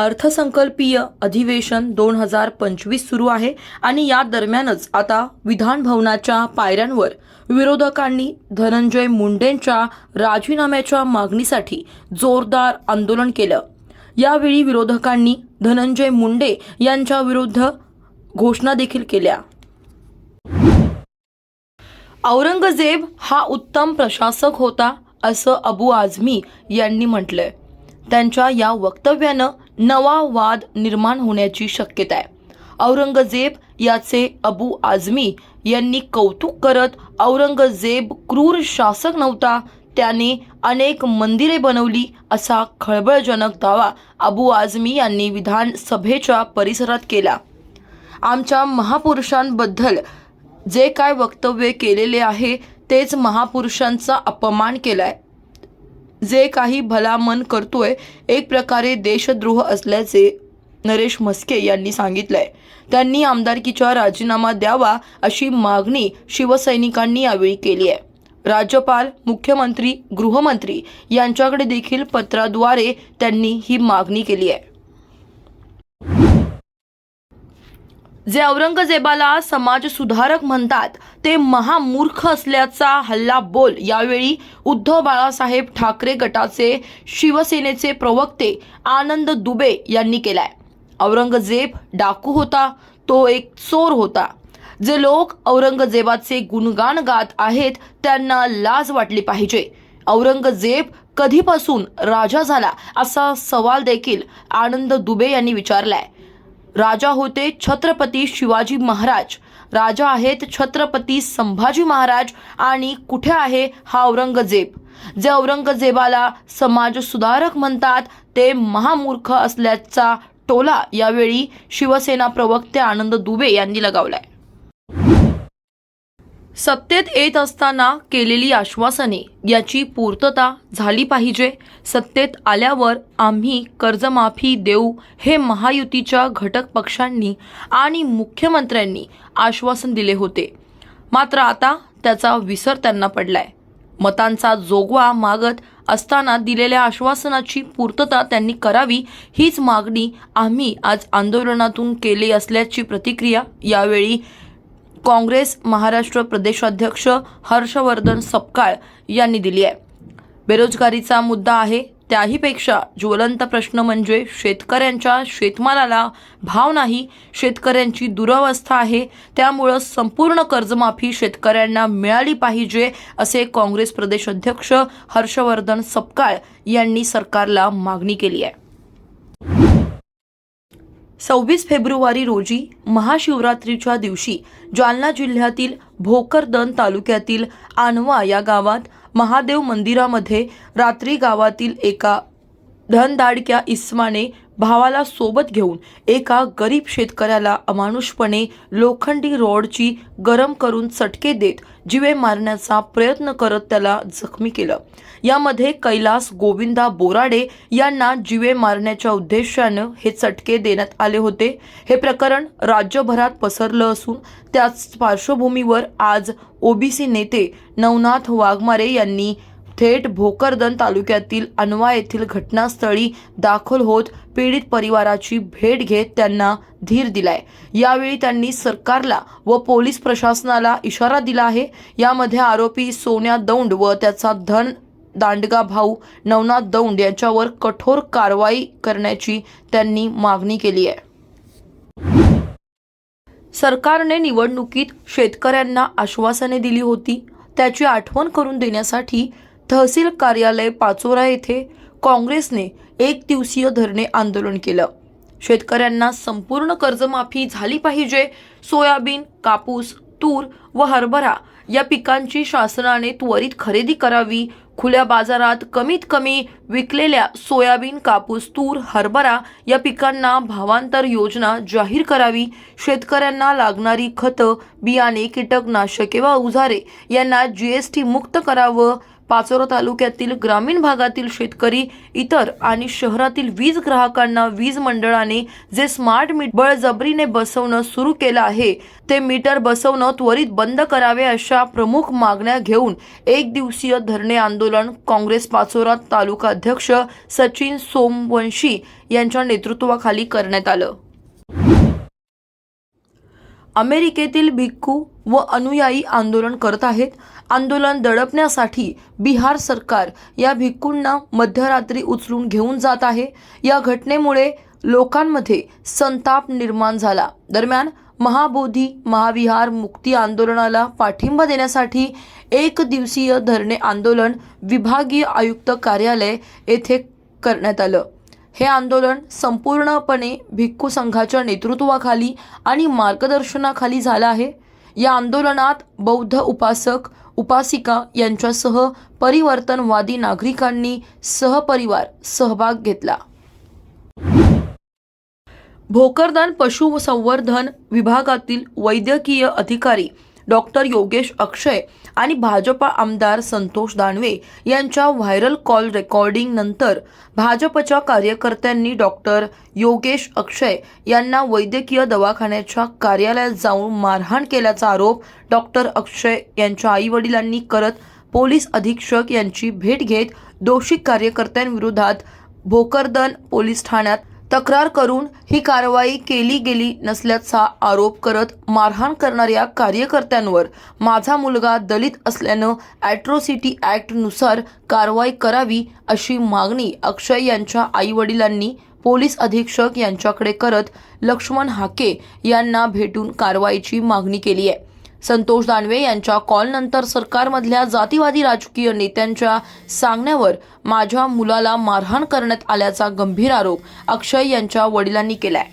अर्थसंकल्पीय अधिवेशन दोन हजार पंचवीस सुरू आहे आणि या दरम्यानच आता विधान भवनाच्या पायऱ्यांवर विरोधकांनी धनंजय मुंडेंच्या राजीनाम्याच्या मागणीसाठी जोरदार आंदोलन केलं. यावेळी विरोधकांनी धनंजय मुंडे यांच्या विरुद्ध घोषणा देखील केल्या. औरंगजेब हा उत्तम प्रशासक होता असं अबू आझमी यांनी म्हटलंय. त्यांच्या या वक्तव्यानं नवा वाद निर्माण होण्याची शक्यता आहे. औरंगजेब याचे अबू आझमी यांनी कौतुक करत औरंगजेब क्रूर शासक नव्हता त्याने अनेक मंदिरे बनवली असा खळबळजनक दावा अबू आझमी यांनी विधानसभेच्या परिसरात केला. आमच्या महापुरुषांबद्दल जे काय वक्तव्य केलेले आहे तेच महापुरुषांचा अपमान केलाय. जे काही भलामन करतोय एक प्रकारे देशद्रोह असल्याचे नरेश म्हस्के यांनी सांगितलंय. त्यांनी आमदारकीचा राजीनामा द्यावा अशी मागणी शिवसैनिकांनी यावेळी केली आहे. राज्यपाल मुख्यमंत्री गृहमंत्री यांच्याकडे देखील पत्राद्वारे त्यांनी ही मागणी केली आहे. जे औरंगजेबाला समाज सुधारक म्हणतात ते महामूर्ख असल्याचा हल्ला बोल. यावेळी उद्धव बाळासाहेब ठाकरे गटाचे शिवसेनेचे प्रवक्ते आनंद दुबे यांनी केलाय. औरंगजेब डाकू होता तो एक चोर होता. जे लोक औरंगजेबाचे गुणगान गात आहेत त्यांना लाज वाटली पाहिजे. औरंगजेब कधीपासून राजा झाला असा सवाल देखील आनंद दुबे यांनी विचारलाय. राजा होते छत्रपती शिवाजी महाराज. राजा आहेत छत्रपती संभाजी महाराज आणि कुठे आहे हा औरंगजेब? जे औरंगजेबाला समाज सुधारक म्हणतात ते महामूर्ख असल्याचा टोला यावेळी शिवसेना प्रवक्ते आनंद दुबे यांनी लगावलाय. सत्तेत येत असताना केलेली आश्वासने याची पूर्तता झाली पाहिजे. सत्तेत आल्यावर आम्ही कर्जमाफी देऊ हे महायुतीच्या घटक पक्षांनी आणि मुख्यमंत्र्यांनी आश्वासन दिले होते. मात्र आता त्याचा विसर त्यांना पडलाय. मतांचा जोगवा मागत असताना दिलेल्या आश्वासनाची पूर्तता त्यांनी करावी हीच मागणी आम्ही आज आंदोलनातून केली असल्याची प्रतिक्रिया यावेळी काँग्रेस महाराष्ट्र प्रदेशाध्यक्ष हर्षवर्धन सपकाळ यांनी दिली आहे. बेरोजगारीचा मुद्दा आहे त्याहीपेक्षा ज्वलंत प्रश्न म्हणजे शेतकऱ्यांच्या शेतमालाला भाव नाही शेतकऱ्यांची दुरवस्था आहे त्यामुळं संपूर्ण कर्जमाफी शेतकऱ्यांना मिळाली पाहिजे असे काँग्रेस प्रदेश अध्यक्ष हर्षवर्धन सपकाळ यांनी सरकारला मागणी केली आहे. सव्वीस फेब्रुवारी रोजी महाशिवरात्रीच्या दिवशी जालना जिल्ह्यातील भोकरदन तालुक्यातील आणवा या गावात महादेव मंदिरामध्ये रात्री गावातील एका धनदाडक्या इस्माने भावाला सोबत घेऊन एका गरीब शेतकऱ्याला अमानुषपणे लोखंडी रॉडची गरम करून चटके देत जिवे मारण्याचा प्रयत्न करत त्याला जखमी केलं. यामध्ये कैलास गोविंदा बोराडे यांना जिवे मारण्याच्या उद्देशानं हे चटके देण्यात आले होते. हे प्रकरण राज्यभरात पसरलं असून त्याच पार्श्वभूमीवर आज ओबीसी नेते नवनाथ वाघमारे यांनी थेट भोकरदन तालुक्यातील अनवा येथील घटनास्थळी दाखल होत पीडित परिवाराची भेट घेत त्यांना धीर दिलाय. यावेळी त्यांनी सरकारला व पोलीस प्रशासनाला इशारा दिला आहे. यामध्ये आरोपी सोन्या दौंड व त्याचा धन दांडगा भाऊ नवनाथ दौंड यांच्यावर कठोर कारवाई करण्याची त्यांनी मागणी केली आहे. सरकारने निवडणुकीत शेतकऱ्यांना आश्वासने दिली होती. त्याची आठवण करून देण्यासाठी तहसील कार्यालय पाचोरा येथे काँग्रेसने एक दिवसीय धरणे आंदोलन केलं. शेतकऱ्यांना संपूर्ण कर्जमाफी झाली पाहिजे. सोयाबीन कापूस तूर व हरभरा या पिकांची शासनाने त्वरित खरेदी करावी. खुल्या बाजारात कमीत कमी विकलेल्या सोयाबीन कापूस तूर हरभरा या पिकांना भावांतर योजना जाहीर करावी. शेतकऱ्यांना लागणारी खतं बियाणे कीटकनाशके व अवजारे यांना जीएसटी मुक्त करावं. पाचोरा तालुक्यातील ग्रामीण भागातील शेतकरी इतर आणि शहरातील वीज ग्राहकांना वीज मंडळाने जे स्मार्ट मीटर बळजबरीने बसवणं सुरू केलं आहे ते मीटर बसवणं त्वरित बंद करावे अशा प्रमुख मागण्या घेऊन एक दिवसीय धरणे आंदोलन काँग्रेस पाचोरा तालुका अध्यक्ष सचिन सोमवंशी यांच्या नेतृत्वाखाली करण्यात आलं. अमेरिकेतील भिक्खू व अनुयायी आंदोलन करत आहेत. आंदोलन दडपण्यासाठी बिहार सरकार या भिक्खूंना मध्यरात्री उचलून घेऊन जात आहे. या घटनेमुळे लोकांमध्ये संताप निर्माण झाला. दरम्यान महाबोधी महाविहार मुक्ती आंदोलनाला पाठिंबा देण्यासाठी एक दिवसीय धरणे आंदोलन विभागीय आयुक्त कार्यालय येथे करण्यात आलं. हे आंदोलन संपूर्णपणे भिक्खू संघाच्या नेतृत्वाखाली आणि मार्गदर्शनाखाली झालं आहे. या आंदोलनात बौद्ध उपासक उपासिका यांच्यासह परिवर्तनवादी नागरिकांनी सहपरिवार सहभाग घेतला. भोकरदान पशुसंवर्धन विभागातील वैद्यकीय अधिकारी डॉक्टर योगेश अक्षय आणि भाजपा आमदार संतोष दानवे यांच्या व्हायरल कॉल रेकॉर्डिंग नंतर भाजपच्या कार्यकर्त्यांनी डॉक्टर योगेश अक्षय यांना वैद्यकीय दवाखान्याच्या कार्यालयात जाऊन मारहाण केल्याचा आरोप डॉक्टर अक्षय यांच्या आईवडिलांनी करत पोलीस अधीक्षक यांची भेट घेत दोषी कार्यकर्त्यांविरोधात भोकरदन पोलीस ठाण्यात तक्रार करून ही कारवाई केली गेली नसल्याचा आरोप करत मारहाण करणाऱ्या कार्यकर्त्यांवर माझा मुलगा दलित असल्यानं ॲट्रोसिटी ॲक्टनुसार कारवाई करावी अशी मागणी अक्षय यांच्या आईवडिलांनी पोलीस अधीक्षक यांच्याकडे करत लक्ष्मण हाके यांना भेटून कारवाईची मागणी केली आहे. संतोष दानवे यांच्या कॉलनंतर सरकारमधल्या जातीवादी राजकीय नेत्यांच्या सांगण्यावर माझ्या मुलाला मारहाण करण्यात आल्याचा गंभीर आरोप अक्षय यांच्या वडिलांनी केलाय.